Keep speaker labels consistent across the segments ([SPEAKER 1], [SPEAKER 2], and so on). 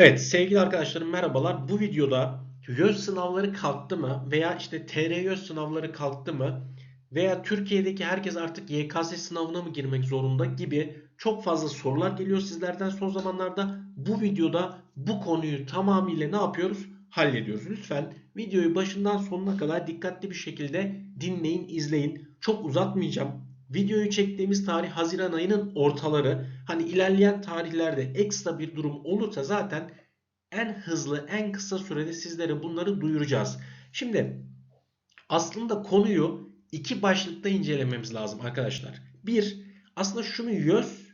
[SPEAKER 1] Evet sevgili arkadaşlarım merhabalar. Bu videoda YÖS sınavları kalktı mı veya işte TR sınavları kalktı mı veya Türkiye'deki herkes artık YKS sınavına mı girmek zorunda gibi çok fazla sorular geliyor sizlerden son zamanlarda. Bu videoda bu konuyu tamamıyla ne yapıyoruz? Hallediyoruz. Lütfen videoyu başından sonuna kadar dikkatli bir şekilde dinleyin, izleyin. Çok uzatmayacağım. Videoyu çektiğimiz tarih Haziran ayının ortaları. Hani ilerleyen tarihlerde ekstra bir durum olursa zaten en hızlı, en kısa sürede sizlere bunları duyuracağız. Şimdi aslında konuyu iki başlıkta incelememiz lazım arkadaşlar. Bir, aslında şunu YÖS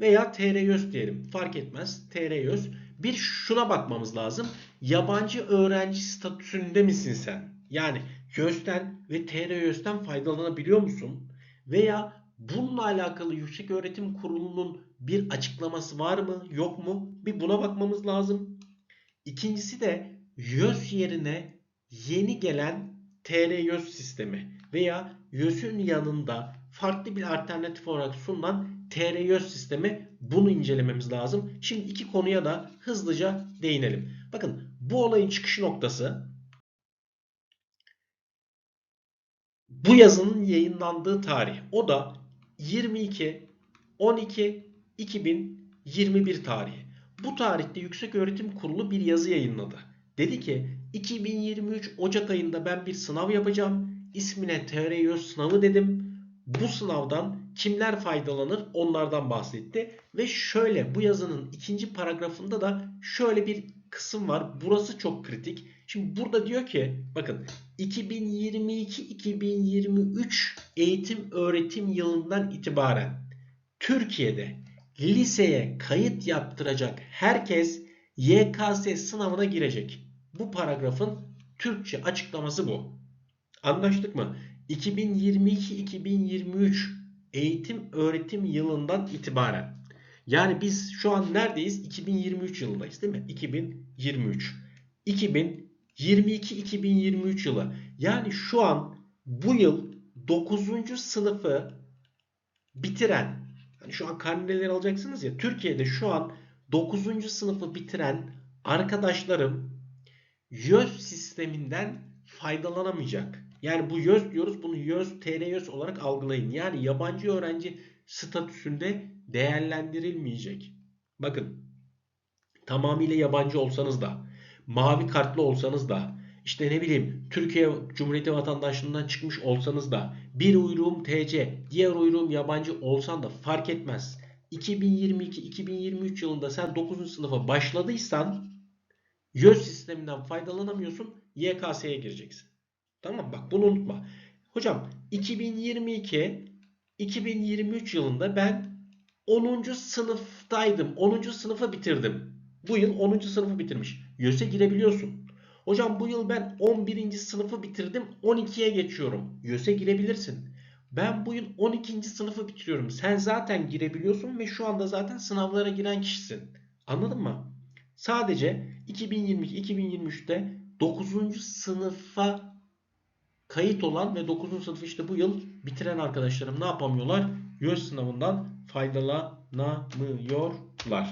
[SPEAKER 1] veya TR diyelim. Fark etmez. TR. Bir şuna bakmamız lazım. Yabancı öğrenci statüsünde misin sen? Yani YÖS'ten ve TR faydalanabiliyor musun? Veya bununla alakalı Yüksek Öğretim Kurulu'nun bir açıklaması var mı yok mu? Bir buna bakmamız lazım. İkincisi de YÖS yerine yeni gelen TR YÖS sistemi veya YÖS'ün yanında farklı bir alternatif olarak sunulan TR YÖS sistemi bunu incelememiz lazım. Şimdi iki konuya da hızlıca değinelim. Bakın bu olayın çıkış noktası bu yazının yayınlandığı tarih. O da 22 12 2021 tarihi. Bu tarihte Yüksek Öğretim Kurulu bir yazı yayınladı. Dedi ki 2023 Ocak ayında ben bir sınav yapacağım. İsmine TRYÖS sınavı dedim. Bu sınavdan kimler faydalanır onlardan bahsetti. Ve şöyle bu yazının ikinci paragrafında da şöyle bir kısım var. Burası çok kritik. Şimdi burada diyor ki bakın 2022-2023 eğitim öğretim yılından itibaren Türkiye'de liseye kayıt yaptıracak herkes YKS sınavına girecek. Bu paragrafın Türkçe açıklaması bu. Anlaştık mı? 2022-2023 eğitim öğretim yılından itibaren. Yani biz şu an neredeyiz? 2023 yılındayız değil mi? 2023. 2022-2023 yılı. Yani şu an bu yıl 9. sınıfı bitiren hani şu an karneleri alacaksınız ya Türkiye'de şu an 9. sınıfı bitiren arkadaşlarım YÖS sisteminden faydalanamayacak. Yani bu YÖS diyoruz bunu YÖS, TR YÖS olarak algılayın. Yani yabancı öğrenci statüsünde değerlendirilmeyecek. Bakın tamamıyla yabancı olsanız da mavi kartlı olsanız da işte ne bileyim Türkiye Cumhuriyeti vatandaşlığından çıkmış olsanız da bir uyruğum TC, diğer uyruğum yabancı olsan da fark etmez. 2022-2023 yılında sen 9. sınıfa başladıysan YÖS sisteminden faydalanamıyorsun. YKS'ye gireceksin. Tamam bak bunu unutma. Hocam 2022 2023 yılında ben 10. sınıftaydım. 10. sınıfı bitirdim. Bu yıl 10. sınıfı bitirmiş. YÖS'e girebiliyorsun. Hocam bu yıl ben 11. sınıfı bitirdim. 12'ye geçiyorum. YÖS'e girebilirsin. Ben bu yıl 12. sınıfı bitiriyorum. Sen zaten girebiliyorsun ve şu anda zaten sınavlara giren kişisin. Anladın mı? Sadece 2022-2023'te 9. sınıfa kayıt olan ve 9. sınıf işte bu yıl bitiren arkadaşlarım ne yapamıyorlar? YÖS sınavından faydalanamıyorlar.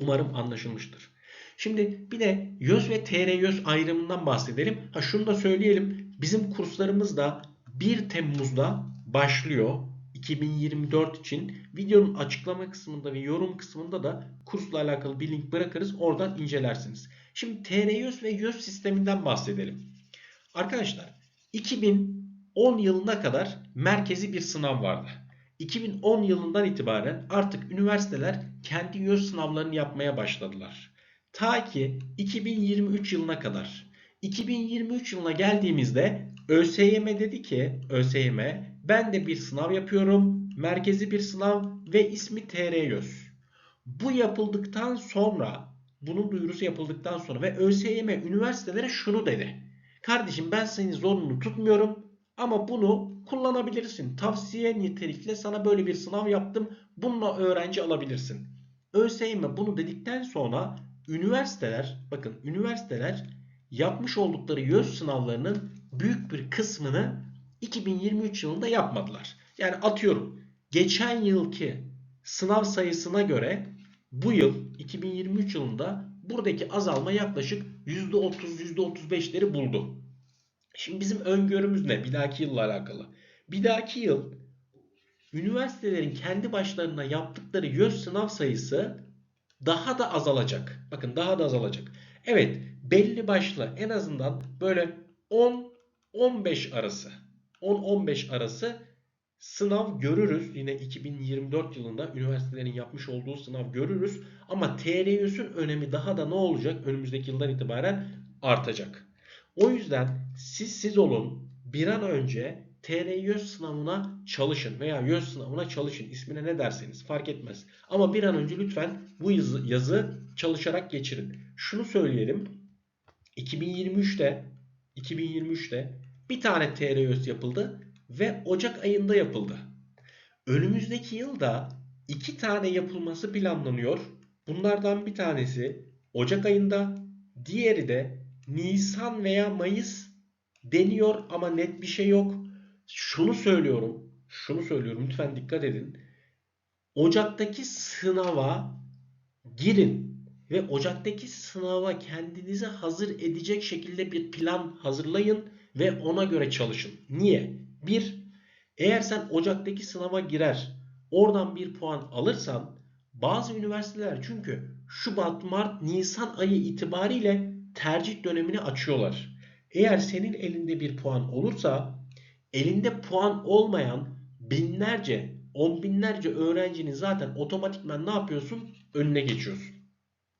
[SPEAKER 1] Umarım anlaşılmıştır. Şimdi bir de YÖS ve TR YÖS ayrımından bahsedelim. Ha şunu da söyleyelim. Bizim kurslarımız da 1 Temmuz'da başlıyor. 2024 için videonun açıklama kısmında ve yorum kısmında da kursla alakalı bir link bırakırız. Oradan incelersiniz. Şimdi TR YÖS ve YÖS sisteminden bahsedelim. Arkadaşlar 2010 yılına kadar merkezi bir sınav vardı. 2010 yılından itibaren artık üniversiteler kendi YÖS sınavlarını yapmaya başladılar. Ta ki 2023 yılına kadar. 2023 yılına geldiğimizde ÖSYM dedi ki ÖSYM ben de bir sınav yapıyorum. Merkezi bir sınav ve ismi TR YÖS. Bu yapıldıktan sonra bunun duyurusu yapıldıktan sonra ve ÖSYM üniversitelere şunu dedi. Kardeşim ben seni zorunlu tutmuyorum ama bunu kullanabilirsin. Tavsiye nitelikle sana böyle bir sınav yaptım. Bununla öğrenci alabilirsin. ÖSYM bunu dedikten sonra üniversiteler bakın üniversiteler yapmış oldukları YÖS sınavlarının büyük bir kısmını 2023 yılında yapmadılar. Yani atıyorum geçen yılki sınav sayısına göre bu yıl 2023 yılında buradaki azalma yaklaşık %30 %35'leri buldu. Şimdi bizim öngörümüz ne? Bir dahaki yılla alakalı. Bir dahaki yıl üniversitelerin kendi başlarına yaptıkları YÖS sınav sayısı daha da azalacak. Bakın daha da azalacak. Evet belli başlı en azından böyle 10-15 arası 10-15 arası sınav görürüz. Yine 2024 yılında üniversitelerin yapmış olduğu sınav görürüz. Ama TRYÜS'ün önemi daha da ne olacak? Önümüzdeki yıldan itibaren artacak. O yüzden siz siz olun bir an önce TRYÖS sınavına çalışın veya YÖS sınavına çalışın. İsmine ne derseniz fark etmez. Ama bir an önce lütfen bu yazı, yazı çalışarak geçirin. Şunu söyleyelim. 2023'te 2023'te bir tane TRYÖS yapıldı ve Ocak ayında yapıldı. Önümüzdeki yılda iki tane yapılması planlanıyor. Bunlardan bir tanesi Ocak ayında, diğeri de Nisan veya Mayıs deniyor ama net bir şey yok. Şunu söylüyorum, şunu söylüyorum lütfen dikkat edin. Ocak'taki sınava girin ve Ocak'taki sınava kendinizi hazır edecek şekilde bir plan hazırlayın ve ona göre çalışın. Niye? Bir, eğer sen Ocak'taki sınava girer, oradan bir puan alırsan bazı üniversiteler çünkü Şubat, Mart, Nisan ayı itibariyle tercih dönemini açıyorlar. Eğer senin elinde bir puan olursa elinde puan olmayan binlerce, on binlerce öğrencinin zaten otomatikman ne yapıyorsun? Önüne geçiyorsun.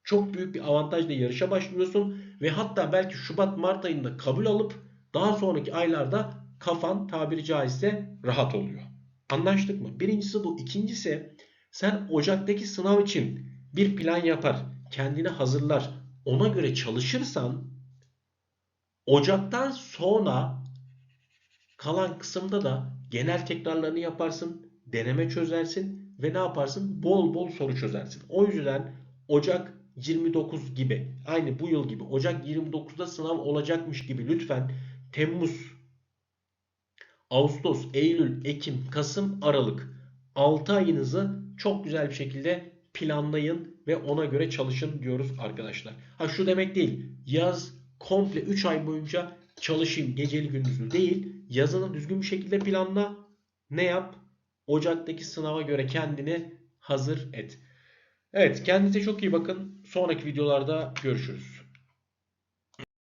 [SPEAKER 1] Çok büyük bir avantajla yarışa başlıyorsun ve hatta belki Şubat Mart ayında kabul alıp daha sonraki aylarda kafan tabiri caizse rahat oluyor. Anlaştık mı? Birincisi bu. İkincisi sen Ocak'taki sınav için bir plan yapar, kendini hazırlar, ona göre çalışırsan Ocak'tan sonra kalan kısımda da genel tekrarlarını yaparsın, deneme çözersin ve ne yaparsın? Bol bol soru çözersin. O yüzden Ocak 29 gibi aynı bu yıl gibi Ocak 29'da sınav olacakmış gibi lütfen Temmuz, Ağustos, Eylül, Ekim, Kasım, Aralık 6 ayınızı çok güzel bir şekilde planlayın ve ona göre çalışın diyoruz arkadaşlar. Ha şu demek değil. Yaz komple 3 ay boyunca çalışayım geceli gündüzlü değil. Yazını düzgün bir şekilde planla. Ne yap? Ocak'taki sınava göre kendini hazır et. Evet kendinize çok iyi bakın. Sonraki videolarda görüşürüz.